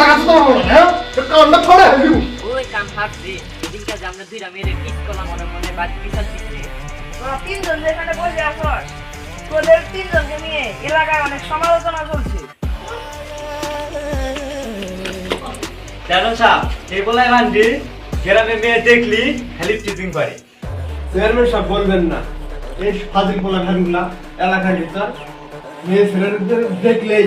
লাগাতে তো হবে হ্যাঁ কান্না করে হেলিউ ওই কাম হারছি এদিনকে যে আমরা দুইটা মেয়েরে কিস করলাম মনে মনে বাদ বিচার দিচ্ছে তিনজন যেখানে বসে আসস তোদের তিনজনকে নিয়ে এলাকায় অনেক সমালোচনা চলছে কেন সাপ এই বলাই মান্ডি গ্রামে মেয়ে দেখলি খালি টিচিং করে চেয়ারম্যান সাহেব বলবেন না এই ফাজিল পোলা ভ্যানগুলা এলাকায় ভিতর মেয়ে ছেলেদের দেখলেই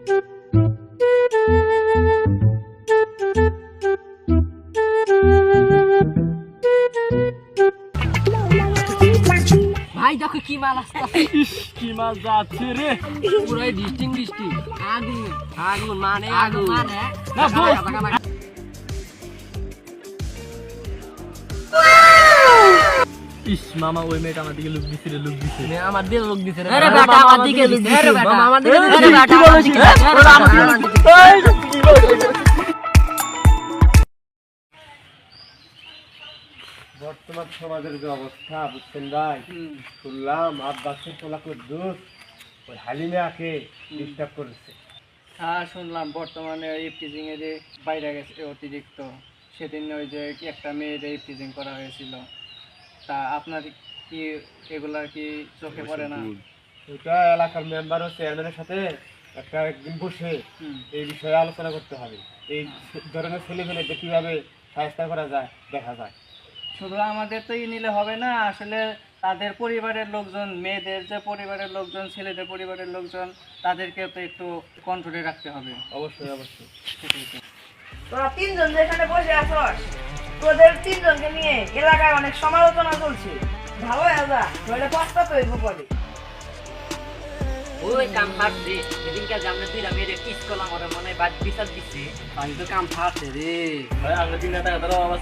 কি মাল আসছে? কি মাছ যাচ্ছে রে। পুরো ডিস্টিং ডিস্টিং আগুন আগুন মানে আগুন মানে? না। ইস মামা ওই মেয়েটা আমার দিকে লুক দিছে রে লুক দিছে। আমার দিকে লোক দিছে রে আরে বেটা আমার দিকে লোক দিছে। দিছে। রে বেটা আমার দিকে এই, দিছে। রে বেটা আমার দিকে এই, দিছে। রে ওরা আমার দিকে আমার দিছে। সমাজের যে অবস্থা বুঝছেন ভাই? শুনলাম আব্বাসে পোলা কুদ্দুস ওই হালিমে আকে ডিস্টার্ব করেছে। হ্যাঁ শুনলাম বর্তমানে ইফটিজিং এর যে বাইরে গেছে অতিরিক্ত। সেদিন ওই যে কি একটা মেয়ের ইফটিজিং করা হয়েছিল। তা আপনার কি এগুলা কি চোখে পড়ে না? ওটা এলাকার মেম্বার ও চেয়ারম্যানের সাথে একটা একদিন বসে হুম। এই বিষয়ে আলোচনা করতে হবে। এই ধরনের ছেলে মেয়েদের কীভাবে সাহায্য করা যায় দেখা যায়। শুধু আমাদের তো ই নিলে হবে না আসলে তাদের পরিবারের লোকজন মেয়েদের যে পরিবারের লোকজন ছেলেদের পরিবারের লোকজন তাদেরকে তো একটু কন্ট্রোলে রাখতে হবে। অবশ্যই অবশ্যই। তোরা তিনজন যেখানে বসে আসস তোদের তিনজনকে নিয়ে এলাকায় অনেক সমালোচনা চলছে। ভালো পরে ওই কাম করলাম মনে বাদ বিচার দিচ্ছে আমি তো কাম ফাটছে রে। ভাই, আমরা তিন টাকা ধরো আমার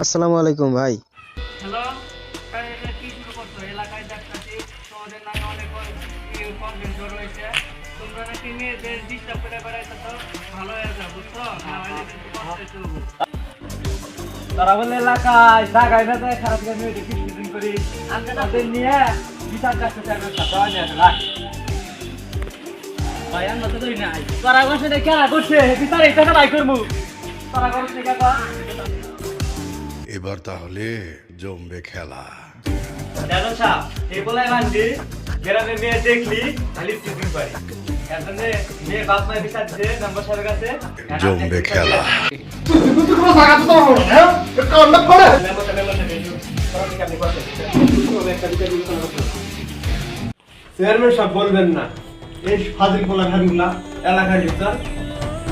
আসসালামু আলাইকুম ভাই। হ্যালো কি শুরু করছ? এলাকায় দেখতেছি তোমাদের নামে অনেক হয়েছে তোমরা নাকি মেয়েদের ডিস্টার্ব করে বেড়াইতে তো ভালো হয়ে যাও বুঝছ? তারা বলে এলাকায় জায়গায় না যায় খারাপ করে মেয়ে দেখি টিচিং করি তাদের নিয়ে বিচার কাছে চেয়ারম্যান সাহেব দেওয়া নিয়ে আসে রাখ ভাই আমরা তো ধরি নাই। তারা বসে দেখে খেলা করছে বিচার এটা খেলাই করব। তারা করছে দেখে এবার তাহলে জমবে খেলা। বলে মানছি গ্রামে মেয়ে দেখলি খালি জমবে হবে হ্যাঁ চেয়ারম্যান সাহেব বলবেন না এই ফাজিল পোলা এলাকায়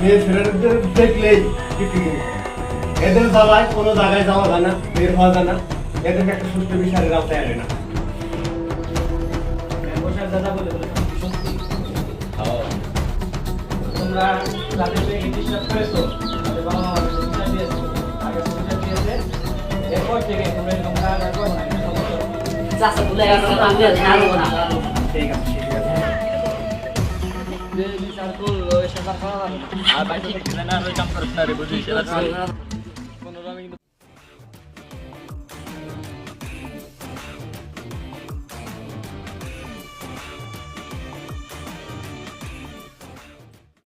মেয়ে ছেলেদের দেখলেই এদের জ্বালায় কোনো জায়গায় যাওয়া যায় না বের হওয়া যায় না। এদেরকে একটা সুস্থ বিচারের আওতায় আনে না। মেম্বার সাহেব দাদা বলে বলে সত্যি। তোমরা যাদের ডিস্টার্ব করেছ তাদের বাবা মা বিচার দিয়েছে আগে বিচার দিয়েছে। এরপর থেকে তোমরা এরকম কাজ আর করো না। ভুলে গেছে আমি আর না ঠিক আছে ঠিক আছে। বিচার করল সেটা করা আর বাইরে না ওই কাম করছ না রে বুঝিস вам не